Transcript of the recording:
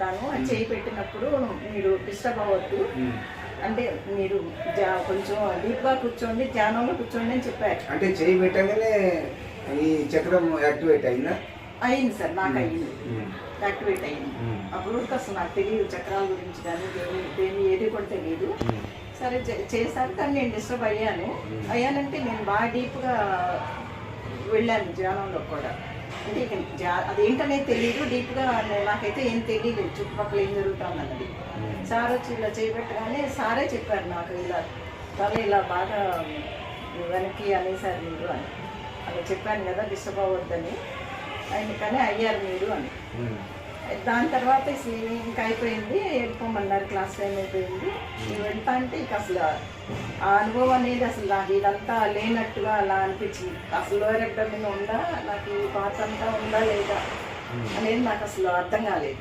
తాను అది చేయి పెట్టినప్పుడు మీరు డిస్టర్బ్ అవ్వద్దు. అంటే మీరు జా- కొంచెం డీప్గా కూర్చోండి ధ్యానంలో కూర్చోండి అని చెప్పారు. అంటే చేయి పెట్టగానే ఈ చక్రం యాక్టివేట్ అయిందా? అయింది సార్ నాకు అయింది. యాక్టివేట్ అయింది. అప్పుడు అసలు నాకు తెలియదు చక్రాల గురించి కానీ దేని దేని ఏది కూడా తెలియదు. సరే చే- చేశారు కానీ నేను డిస్టర్బ్ అయ్యాను. అయ్యానంటే నేను బాగా డీప్గా వెళ్ళాను ధ్యానంలో కూడా. అదేంటనేది తెలియదు డీప్గా నాకైతే ఏం తెలియదు చుట్టుపక్కల ఏం జరుగుతుందన్నది సార్ వచ్చి ఇలా చేయబెట్టగానే సారే చెప్పారు నాకు ఇలా తల ఇలా బాగా వెనక్కి అనేసారు మీరు అని. అలా చెప్పాను కదా డిస్టర్బ్ అవ్వద్దని. ఆయన కానీ అయ్యారు మీరు అని. ఉమ్. దాని తర్వాత అసలు ఇంకా అయిపోయింది వెళ్ళిపోమన్నారు క్లాస్ టైం అయిపోయింది. నేను వెళ్తా అంటే ఇక అసలు ఆ అనుభవం అనేది అసలు నాకు ఇదంతా లేనట్టుగా అలా అనిపించింది. అసలు లోయర్ మీద ఉందా నాకు ఈ పాత అంతా ఉందా లేదా అనేది నాకు అసలు అర్థం కాలేదు.